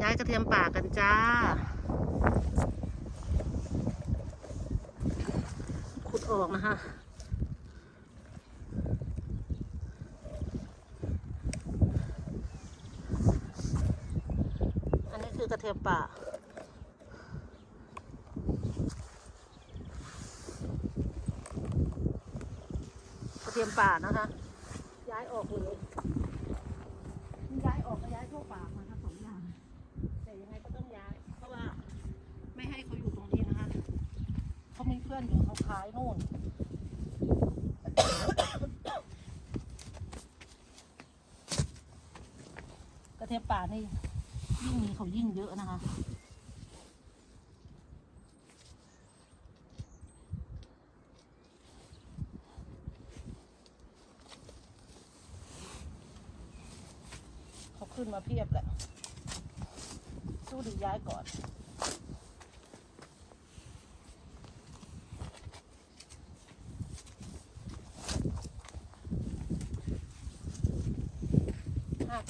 ย้ายกระเทียมป่ากันจ้า ขุดออกนะคะอันนี้คือกระเทียมป่ากระเทียมป่านะคะ ย้ายออกเลยย้ายออกก็ย้ายทั่วป่า พื่อนอยู่เขาขายนู่น กระเทียมป่านี่ยิ่งมีเขายิ่งเยอะนะคะเขาขึ้นมาเพียบแหละสู้ดีย้ายก่อน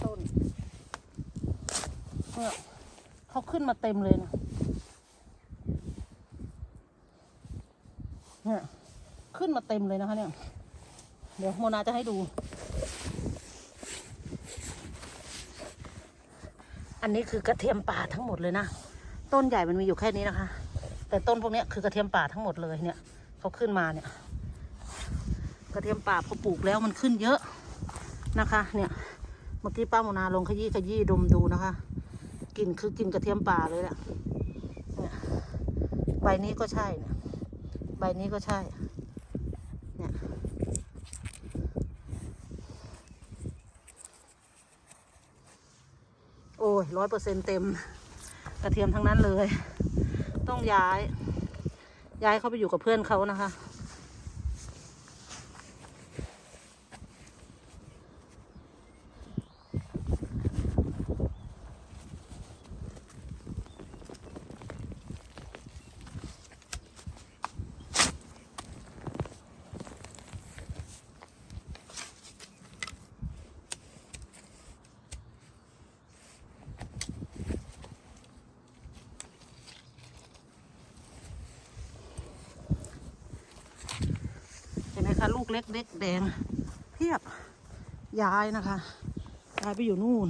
ต้นเนี่ยเขาขึ้นมาเต็มเลยนะเนี่ยขึ้นมาเต็มเลยนะคะเนี่ย เดี๋ยวโมนาจะให้ดู อันนี้คือกระเทียมป่าทั้งหมดเลยนะ ต้นใหญ่มันมีอยู่แค่นี้นะคะ แต่ต้นพวกนี้คือกระเทียมป่าทั้งหมดเลยเนี่ยเขาขึ้นมาเนี่ย กระเทียมป่าพอปลูกแล้วมันขึ้นเยอะนะคะ เนี่ย เมื่อกี้ป้าโมนาลงขยี้ขยี้ดมดูนะคะกลิ่นคือกลิ่นกระเทียมป่าเลยแหละเนี่ยใบนี้ก็ใช่เนี่ยใบนี้ก็ใช่ เนี่ยโอ้ยร้อยเปอร์เซ็นเต็ม กระเทียมทั้งนั้นเลย ต้องย้าย ย้ายเขาไปอยู่กับเพื่อนเขานะคะ ลูกเล็กเล็กแดง เพียบย้ายนะคะย้ายไปอยู่นู่น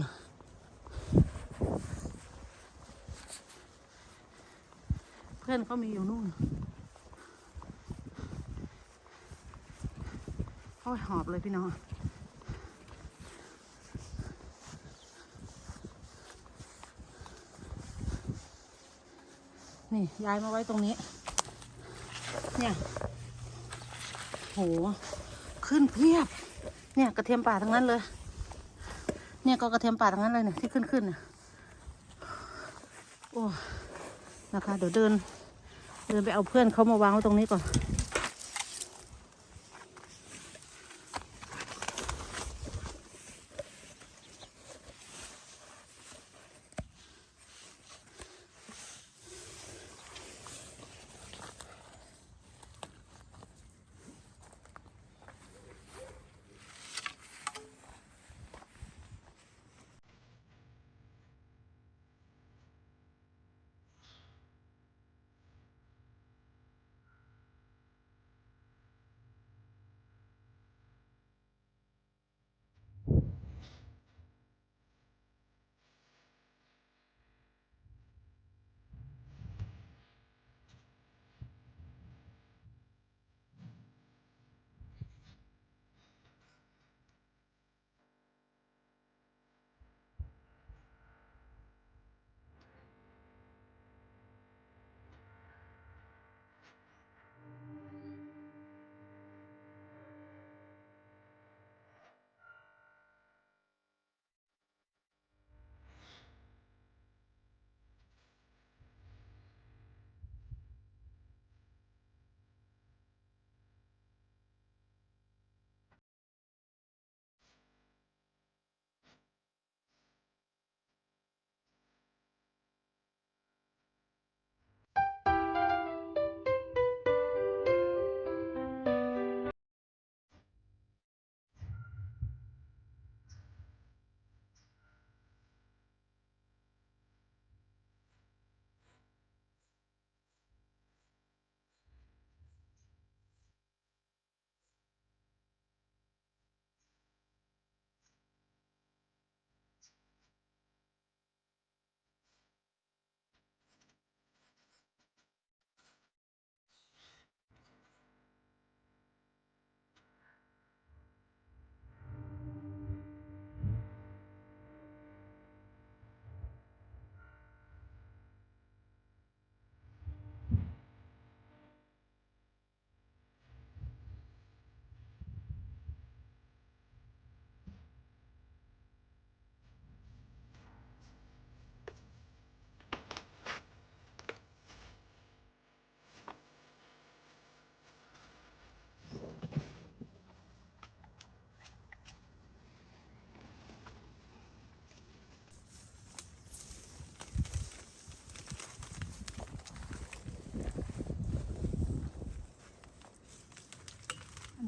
เพื่อนเขามีอยู่นู่นโอ้ยหอบเลยพี่น้องนี่ย้ายมาไว้ตรงนี้ เนี่ย หขึ้นเพียบ เนี่ยกระเทียมป่าทั้งนั้นเลย เนี่ยก็กระเทียมป่าทั้งนั้นเลยเนี่ยที่ขึ้นขึ้นเนี่ยโอ้นะคะเดี๋ยวเดิน เดินไปเอาเพื่อนเขามาวางไว้ตรงนี้ก่อน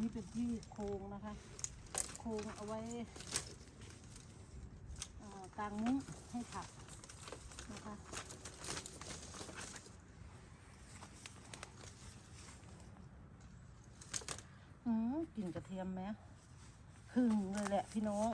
ที่โครงนะคะ โครงเอาไว้เอ่อกางมุ้งให้ผักนะคะอืมกลิ่นกระเทียมไหมหึงเลยแหละพี่น้อง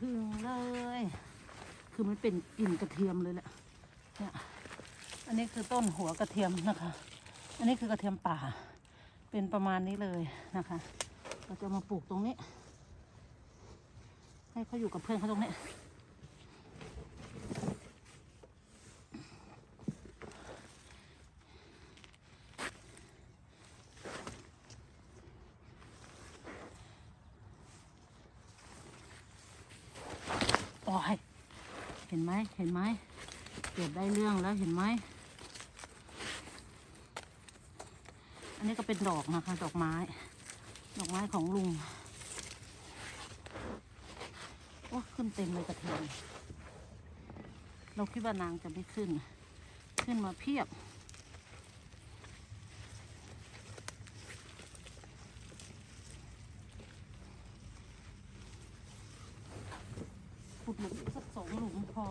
พึ่งเลย คือมันเป็นกลิ่นกระเทียมเลยแหละ เนี่ย อันนี้คือต้นหัวกระเทียมนะคะ อันนี้คือกระเทียมป่า เป็นประมาณนี้เลยนะคะ เราจะมาปลูกตรงนี้ ให้เขาอยู่กับเพื่อนเขาตรงนี้ อ้ยเห็นไหมเห็นไหมเกิดได้เรื่องแล้วเห็นไหม อันนี้ก็เป็นดอกนะคะ ดอกไม้ ดอกไม้ของลุง โอ้ขึ้นเต็มเลยกระเทียมเราคิดว่านางจะไม่ขึ้น ขึ้นมาเพียบ ขุดหลุมสักสองหลุมพอ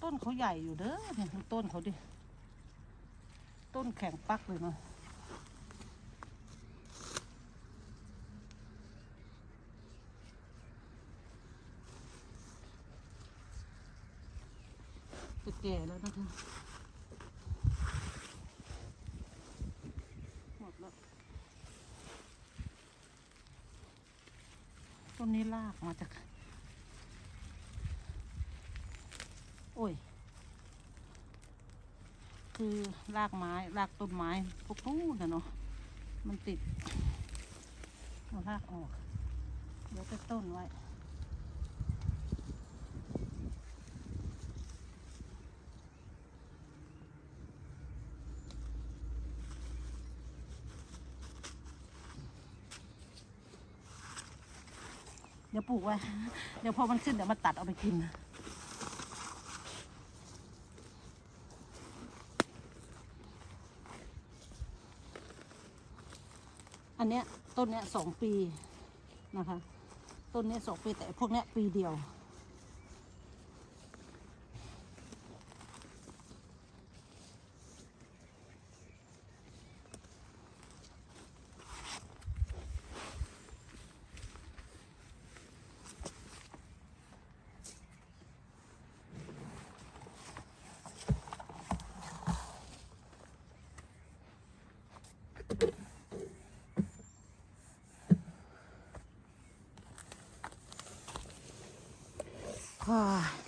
ต้ นเขาใหญ่อยู่เด้อเนี่ยดูต้นเขาดิ ต้นแข็งปักเลยเนาะจะแก่แล้วนะคะหมดแล้วต้นนี้ลากมาจาก อ้ย คือรากไม้รากต้นไม้พวกนู้นนะเนาะมันติดเอารากออกเดี๋ยวไปต้นไว้เดี๋ยวปลูกไว้ เดี๋ยวพอมันขึ้นเดี๋ยวมาตัดเอาไปกิน อันเนี้ยต้นเนี้ยสองปีนะคะ ต้นเนี้ยสองปีแต่พวกเนี้ยปีเดียว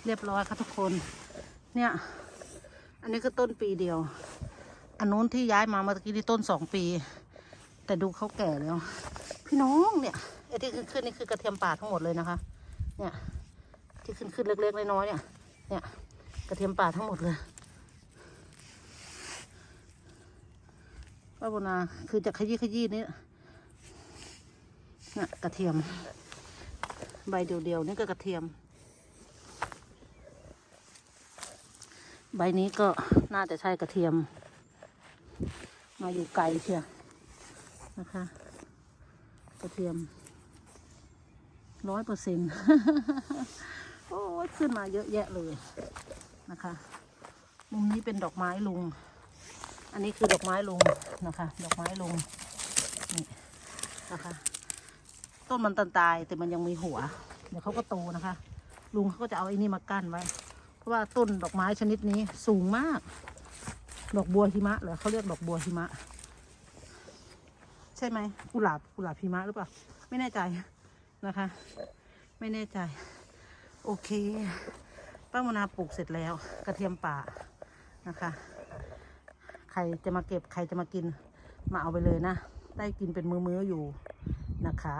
เรียบร้อยค่ะทุกคน เนี่ย อันนี้คือต้นปีเดียว อันนู้นที่ย้ายมาเมื่อกี้นี่ต้นสองปี แต่ดูเขาแก่แล้ว พี่น้องเนี่ยไอ้ที่ขึ้นขึ้นนี่คือกระเทียมป่าทั้งหมดเลยนะคะ เนี่ย ที่ขึ้นขึ้นเล็กๆน้อยๆเนี่ย เนี่ย กระเทียมป่าทั้งหมดเลยป้าบุนาคือจะขยี้ขยี้นี่เนี่ยกระเทียม ใบเดียวๆนี่ก็กระเทียม ใบนี้ก็น่าจะใช่กระเทียม มาอยู่ไกลเชียวนะคะ กระเทียมร้อยเปอร์เซ็นต์โอ้ขึ้นมาเยอะแยะเลยนะคะ มุมนี้เป็นดอกไม้ลุง อันนี้คือดอกไม้ลุงนะคะ ดอกไม้ลุงนี่นะคะ ต้นมันตันตายแต่มันยังมีหัว เดี๋ยวเขาก็โตนะคะ ลุงเขาก็จะเอาไอ้นี่มากั้นไว้ ราะว่าต้นดอกไม้ชนิดนี้สูงมาก ดอกบัวหิมะเหรอเขาเรียกดอกบัวหิมะ ใช่ไหมกุหลาบกุหลาบหิมะหรือเปล่า ไม่แน่ใจนะคะ ไม่แน่ใจ โอเค ป้ามนาปลูกเสร็จแล้ว กระเทียมป่านะคะ ใครจะมาเก็บใครจะมากิน มาเอาไปเลยนะ ได้กินเป็นมื้อๆอยู่นะคะ